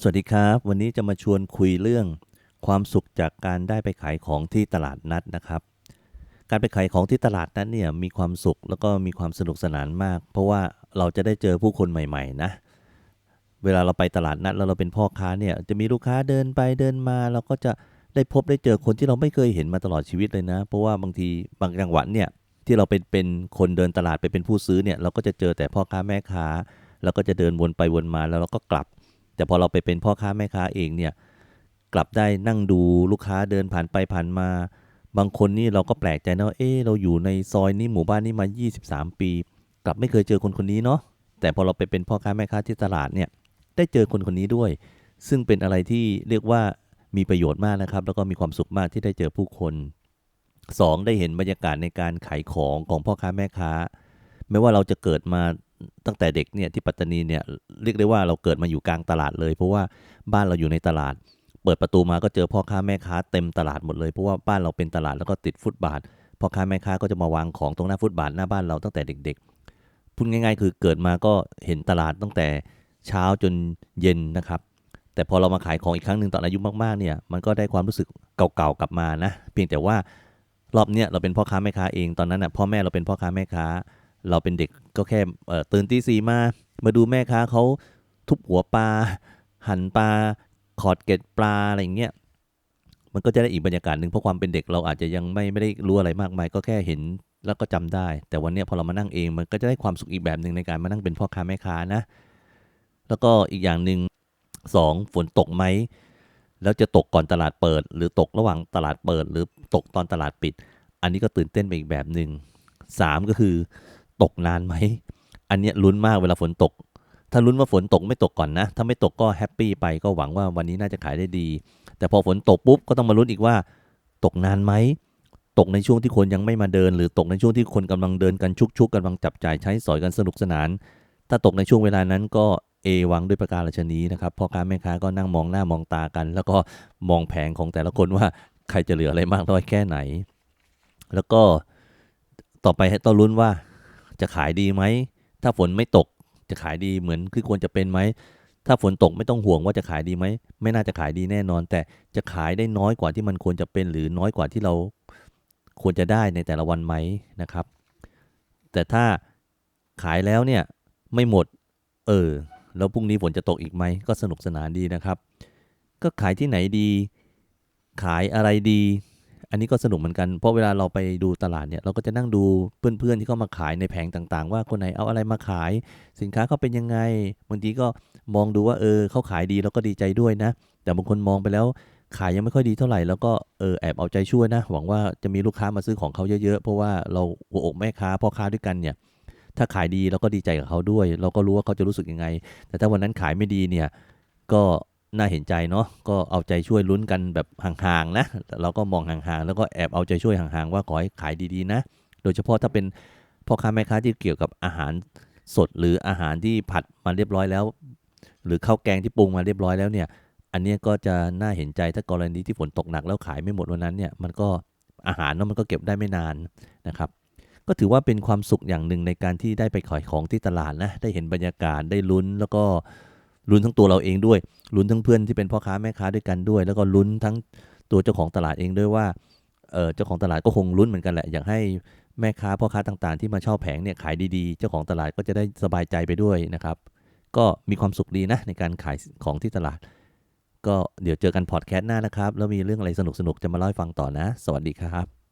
สวัสดีครับ วันนี้จะมาชวนคุยเรื่องความสุขจากการได้ไปขายของที่ตลาดนัดนะครับ การไปขายของที่ตลาดนัดเนี่ยมีความสุขแล้วก็มีความสนุกสนานมาก เพราะว่าเราจะได้เจอผู้คนใหม่ ๆ นะ เวลาเราไปตลาดนัดแล้วเราเป็นพ่อค้าเนี่ยจะมีลูกค้าเดินไปเดินมาเราก็จะได้พบได้เจอคนที่เราไม่เคยเห็นมาตลอดชีวิตเลยนะ เพราะว่าบางทีบางจังหวัดเนี่ยที่เราเป็นเป็นคนเดินตลาดไปเป็นผู้ซื้อเนี่ยเราก็จะเจอแต่พ่อค้าแม่ค้าแล้วก็จะเดินวนไปวนมาแล้วเราก็กลับ แต่พอเราไปเป็นพ่อค้าแม่ค้าเองเนี่ยกลับได้นั่งดูลูกค้าเดินผ่านไปผ่านมา บางคนนี่เราก็แปลกใจนะว่าเอ๊ะเราอยู่ในซอยนี้หมู่บ้านนี้มา 23 ปี กลับไม่เคยเจอคนคนนี้เนาะแต่พอเราไปเป็นพ่อค้าแม่ค้าที่ตลาดเนี่ยได้เจอคนคนนี้ด้วย ซึ่งเป็นอะไรที่เรียกว่ามีประโยชน์มากนะครับ แล้วก็มีความสุขมากที่ได้เจอผู้คน 2. ได้เห็นบรรยากาศในการขายของของพ่อค้าแม่ค้า ไม่ว่าเราจะเกิดมา ตั้งแต่เด็กเนี่ยที่ปัตตานีเนี่ยเรียกได้ว่าเราเกิดมาอยู่กลางตลาดเลย เพราะว่าบ้านเราอยู่ในตลาด เปิดประตูมาก็เจอพ่อค้าแม่ค้าเต็มตลาดหมดเลยเพราะว่าบ้านเราเป็นตลาดแล้วก็ติดฟุตบาทพ่อค้าแม่ค้าก็จะมาวางของตรงหน้าฟุตบาทหน้าบ้านเราตั้งแต่เด็กๆพูดง่าย ๆ คือเกิดมาก็เห็นตลาดตั้งแต่เช้าจนเย็นนะครับ แต่พอเรามาขายของอีกครั้งหนึ่งตอนอายุมากๆเนี่ยมันก็ได้ความรู้สึกเก่าๆกลับมานะ เพียงแต่ว่ารอบเนี้ยเราเป็นพ่อค้าแม่ค้าเองตอนนั้นน่ะพ่อแม่เราเป็นพ่อค้าแม่ค้า เราเป็นเด็กก็แค่ตื่นตีสี่มา มาดูแม่ค้าเขาทุบหัวปลา หั่นปลาขอดเกล็ดปลาอะไรอย่างเงี้ยมันก็จะได้อีกบรรยากาศหนึ่งเพราะความเป็นเด็กเราอาจจะยังไม่ไม่ได้รู้อะไรมากมาย ก็แค่เห็นแล้วก็จำได้ แต่วันนี้พอเรามานั่งเองมันก็จะได้ความสุขอีกแบบหนึ่งในการมานั่งเป็นพ่อค้าแม่ค้านะ แล้วก็อีกอย่างหนึ่งสองฝนตกไหมแล้วจะตกก่อนตลาดเปิด หรือตกระหว่างตลาดเปิด หรือตกตอนตลาดปิด อันนี้ก็ตื่นเต้นไปอีกแบบหนึ่งสามก็คือ ตกนานไหม อันเนี้ยลุ้นมากเวลาฝนตก ถ้าลุ้นว่าฝนตกไม่ตกก่อนนะ ถ้าไม่ตกก็แฮปปี้ไปก็หวังว่าวันนี้น่าจะขายได้ดี แต่พอฝนตกปุ๊บก็ต้องมาลุ้นอีกว่า ตกนานไหม ตกในช่วงที่คนยังไม่มาเดิน หรือตกในช่วงที่คนกำลังเดินกันชุกๆกกำลังจับจ่ายใช้สอยกันสนุกสนาน ถ้าตกในช่วงเวลานั้นก็เอวังด้วยประการราชนีนะครับพ่อค้าแม่ค้าก็นั่งมองหน้ามองตากัน แล้วก็มองแผงของแต่ละคนว่าใครจะเหลืออะไรมากน้อยแค่ไหน แล้วก็ต่อไปให้ต้องลุ้นว่า จะขายดีไหม ถ้าฝนไม่ตกจะขายดีเหมือนที่ควรจะเป็นไหม ถ้าฝนตกไม่ต้องห่วงว่าจะขายดีไหม ไม่น่าจะขายดีแน่นอน แต่จะขายได้น้อยกว่าที่มันควรจะเป็น หรือน้อยกว่าที่เราควรจะได้ในแต่ละวันไหมนะครับ แต่ถ้าขายแล้วเนี่ยไม่หมด เออ แล้วพรุ่งนี้ฝนจะตกอีกไหม ก็สนุกสนานดีนะครับ ก็ขายที่ไหนดี ขายอะไรดี อันนี้ก็สนุกเหมือนกัน เพราะเวลาเราไปดูตลาดเนี่ยเราก็จะนั่งดูเพื่อนๆที่เขามาขายในแผงต่างๆ ว่าคนไหนเอาอะไรมาขาย สินค้าเขาเป็นยังไงบางทีก็มองดูว่าเออเขาขายดีแล้วก็ดีใจด้วยนะ แต่บางคนมองไปแล้วขายยังไม่ค่อยดีเท่าไหร่แล้วก็เออแอบเอาใจช่วยนะ หวังว่าจะมีลูกค้ามาซื้อของเขาเยอะๆ เพราะว่าเราหัวอกแม่ค้าพ่อค้าด้วยกันเนี่ย ถ้าขายดีเราก็ดีใจกับเขาด้วย เราก็รู้ว่าเขาจะรู้สึกยังไง แต่ถ้าวันนั้นขายไม่ดีเนี่ยก็ น่าเห็นใจเนาะก็เอาใจช่วยลุ้นกันแบบห่างๆนะเราก็มองห่างๆ แล้วก็แอบเอาใจช่วยห่างๆ ว่าขอให้ขายดีๆนะ โดยเฉพาะถ้าเป็นพ่อค้าแม่ค้าที่เกี่ยวกับอาหารสดหรืออาหารที่ผัดมาเรียบร้อยแล้ว หรือข้าวแกงที่ปรุงมาเรียบร้อยแล้วเนี่ย อันนี้ก็จะน่าเห็นใจถ้ากรณีที่ฝนตกหนักแล้วขายไม่หมดวันนั้นเนี่ยมันก็อาหารเนาะมันก็เก็บได้ไม่นานนะครับ ก็ถือว่าเป็นความสุขอย่างหนึ่งในการที่ได้ไปขายของที่ตลาดนะได้เห็นบรรยากาศได้ลุ้นแล้วก็ ลุ้นทั้งตัวเราเองด้วย ลุ้นทั้งเพื่อนที่เป็นพ่อค้าแม่ค้าด้วยกันด้วย แล้วก็ลุ้นทั้งตัวเจ้าของตลาดเองด้วยว่าเออเจ้าของตลาดก็คงลุ้นเหมือนกันแหละ อยากให้แม่ค้าพ่อค้าต่างๆ ที่มาเช่าแผงเนี่ยขายดีๆ เจ้าของตลาดก็จะได้สบายใจไปด้วยนะครับ ก็มีความสุขดีนะในการขายของที่ตลาด ก็เดี๋ยวเจอกันพอดแคสต์หน้านะครับ แล้วมีเรื่องอะไรสนุกๆจะมาเล่าให้ฟังต่อนะ สวัสดีครับ